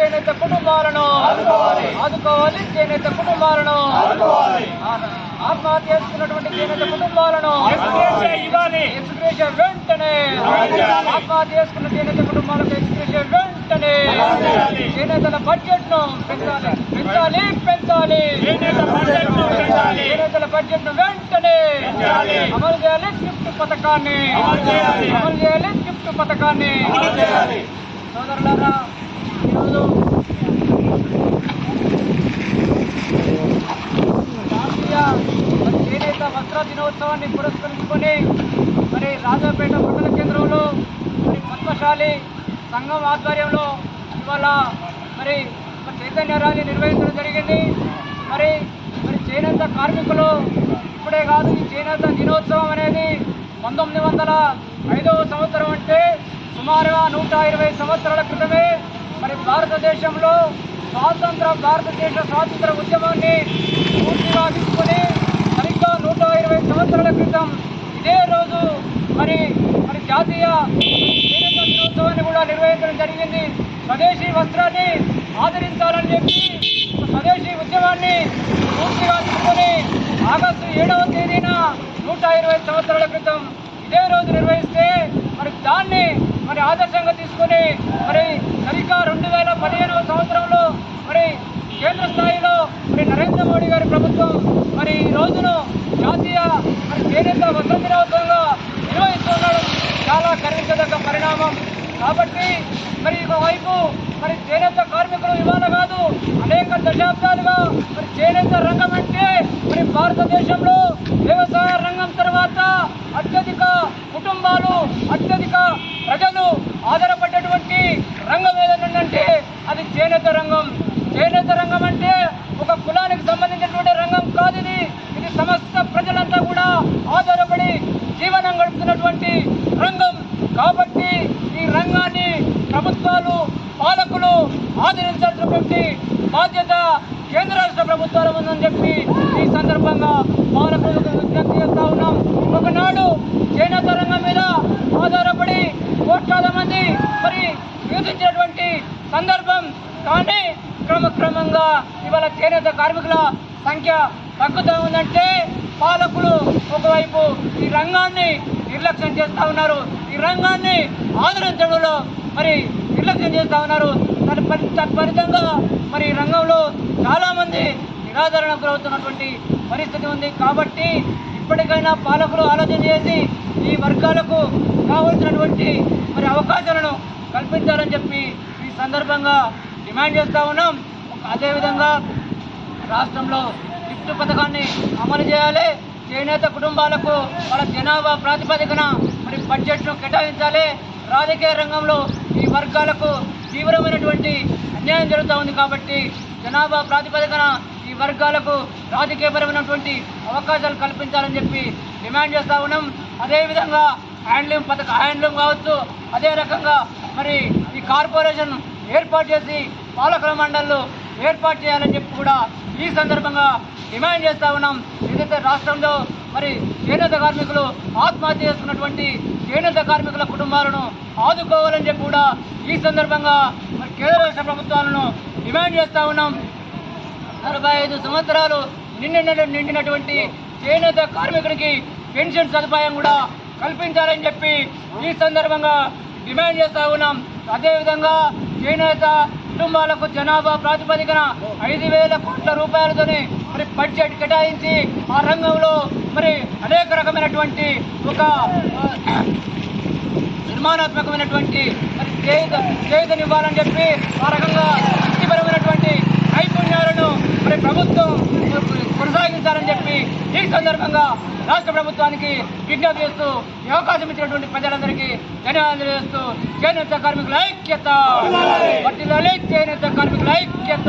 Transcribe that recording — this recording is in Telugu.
చేనేత కుటుంబాలను ఆదుకోవాలి. చేనేత కుటుంబాలను ఆత్మహత్య చేసుకున్నటువంటి చేనేత కుటుంబాలను ఇవ్వాలి ఎక్స్గ్రేషన్ వెంటనే. ఆత్మహత్య చేసుకున్న చేనేత కుటుంబాలకు ఎక్స్గ్రేషన్ వెంటనే. చేనేతల బడ్జెట్ను పెంచాలి పెంచాలి. పెంచాలి. చేనేతల బడ్జెట్ను వెంటనే. అమలు చేయాలి స్విఫ్ట్ పథకాన్ని. అమలు చేయాలి. స్విఫ్ట్ పథకాన్ని. సోదరులారా చేనేత వస్త్ర దినోత్సవాన్ని పురస్కరించుకొని మరి రాజాపేట మండల కేంద్రంలో మరి పద్మశాలి సంఘం ఆధ్వర్యంలో ఇవాళ మరి చైతన్య ర్యాలీ నిర్వహించడం జరిగింది. మరి మరి చేనేత కార్మికులు ఇప్పుడే కాదు ఈ చేనేత దినోత్సవం అనేది పంతొమ్మిది వందల ఐదవ సంవత్సరం అంటే సుమారుగా నూట ఇరవై సంవత్సరాల క్రితమే మరి భారతదేశంలో స్వాతంత్ర భారతదేశ స్వాతంత్ర ఉద్యమాన్ని పూర్తిగా తీసుకుని సరిగ్గా నూట ఇరవై సంవత్సరాల క్రితం ఇదే రోజు మరి మరి జాతీయ చేనేత దినోత్సవాన్ని కూడా నిర్వహించడం జరిగింది. స్వదేశీ వస్త్రాన్ని ఆదరించాలని చెప్పి స్వదేశీ ఉద్యమాన్ని పూర్తిగా తీసుకొని ఆగస్టు ఏడవ తేదీన నూట ఇరవై సంవత్సరాల క్రితం ఇదే రోజు నిర్వహిస్తే మరి దాన్ని మరి ఆదర్శంగా తీసుకొని మరి సరిగ్గా రెండు వేల పదిహేనవ సంవత్సరంలో మరి కేంద్ర స్థాయిలో మరి నరేంద్ర మోడీ గారి ప్రభుత్వం మరి ఈ రోజును జాతీయ మరి చేనేత దినోత్సవంగా నిర్వహిస్తుండడం చాలా గర్వించదగ్గ పరిణామం. కాబట్టి మరి ఒకవైపు మరి చేనేత కార్మికులు ఇవాళ కాదు అనేక దశాబ్దాలుగా మరి చేనేత రంగం అంటే మరి భారతదేశంలో వ్యవసాయ రంగం తర్వాత అత్యధిక కుటుంబాలు అత్యధిక ప్రజలు ఆధారపడ్డటువంటి రంగం ఏదనంటే అది చేనేత రంగం. చేనేత రంగం అంటే ఒక కులానికి సంబంధించినటువంటి రంగం కాదు ఇది. ఇది సమస్య ప్రజలంతా కూడా ఆధారపడి జీవనం గడుపుతున్నటువంటి రంగం కాబట్టి ఈ రంగాన్ని ప్రభుత్వాలు పాలకులు ఆదరించాల్సినటువంటి బాధ్యత కేంద్ర రాష్ట్ర ప్రభుత్వాల ఉందని చెప్పి ఈ సందర్భంగా పాలకులకు విజ్ఞప్తి చేస్తా ఉన్నాం. ఒకనాడు చేనేత రంగం మీద ఆధారపడి కోట్లాద మంది మరి నివసించినటువంటి సందర్భం కానీ క్రమక్రమంగా ఇవాళ చేనేత కార్మికుల సంఖ్య తగ్గుతూ ఉందంటే పాలకులు ఒకవైపు ఈ రంగాన్ని నిర్లక్ష్యం చేస్తూ ఉన్నారు. ఈ రంగాన్ని ఆదరించడంలో మరి నిర్లక్ష్యం చేస్తూ ఉన్నారు. తత్పరి తత్ఫలితంగా మరి ఈ రంగంలో చాలామంది నిరాదరణకు గురవుతున్నటువంటి పరిస్థితి ఉంది. కాబట్టి ఇప్పటికైనా పాలకులు ఆలోచన చేసి ఈ వర్గాలకు కావలసినటువంటి మరి అవకాశాలను కల్పించాలని చెప్పి ఈ సందర్భంగా డిమాండ్ చేస్తూ ఉన్నాం. అదేవిధంగా రాష్ట్రంలో గిఫ్ట్ పథకాన్ని అమలు చేయాలి. చేనేత కుటుంబాలకు వాళ్ళ జనాభా ప్రాతిపదికన మరి బడ్జెట్ను కేటాయించాలి. రాజకీయ రంగంలో ఈ వర్గాలకు తీవ్రమైనటువంటి అన్యాయం జరుగుతూ ఉంది కాబట్టి జనాభా ప్రాతిపదికన ఈ వర్గాలకు రాజకీయపరమైనటువంటి అవకాశాలు కల్పించాలని చెప్పి డిమాండ్ చేస్తూ ఉన్నాం. అదేవిధంగా హ్యాండ్లూమ్ పథకం హ్యాండ్లూమ్ కావచ్చు అదే రకంగా మరి ఈ కార్పొరేషన్ ఏర్పాటు చేసి పాలకుల మండళ్ళు ఏర్పాటు చేయాలని చెప్పి కూడా ఈ సందర్భంగా డిమాండ్ చేస్తూ ఉన్నాం. ఏదైతే రాష్ట్రంలో మరి చేనేత కార్మికులు ఆత్మహత్య చేసుకున్నటువంటి చేనేత కార్మికుల కుటుంబాలను ఆదుకోవాలని చెప్పి కూడా ఈ సందర్భంగా మరి కేంద్ర రాష్ట్ర ప్రభుత్వాలను డిమాండ్ చేస్తా ఉన్నాం. నలభై ఐదు సంవత్సరాలు నిన్న నిండినటువంటి చేనేత కార్మికుడికి పెన్షన్ సదుపాయం కూడా కల్పించాలని చెప్పి ఈ సందర్భంగా డిమాండ్ చేస్తా ఉన్నాం. అదేవిధంగా చేనేత కుటుంబాలకు జనాభా ప్రాతిపదికన ఐదు వేల కోట్ల రూపాయలతోనే మరి బడ్జెట్ కేటాయించి ఆ రంగంలో మరి అనేక రకమైనటువంటి ఒక నిర్మాణాత్మకమైనటువంటి మరి చేయుత చేయుతనివ్వాలని చెప్పి ఆ రకంగా వృత్తిపరమైనటువంటి నైపుణ్యాలను మరి ప్రభుత్వం కొనసాగించాలని చెప్పి ఈ సందర్భంగా రాష్ట్ర ప్రభుత్వానికి విజ్ఞప్తి చేస్తూ ఈ అవకాశం ఇచ్చినటువంటి ప్రజలందరికీ ధన్యవాదాలు చేస్తూ చేనేత కార్మికుల ఐక్యత. చేనేత కార్మికుల ఐక్యత.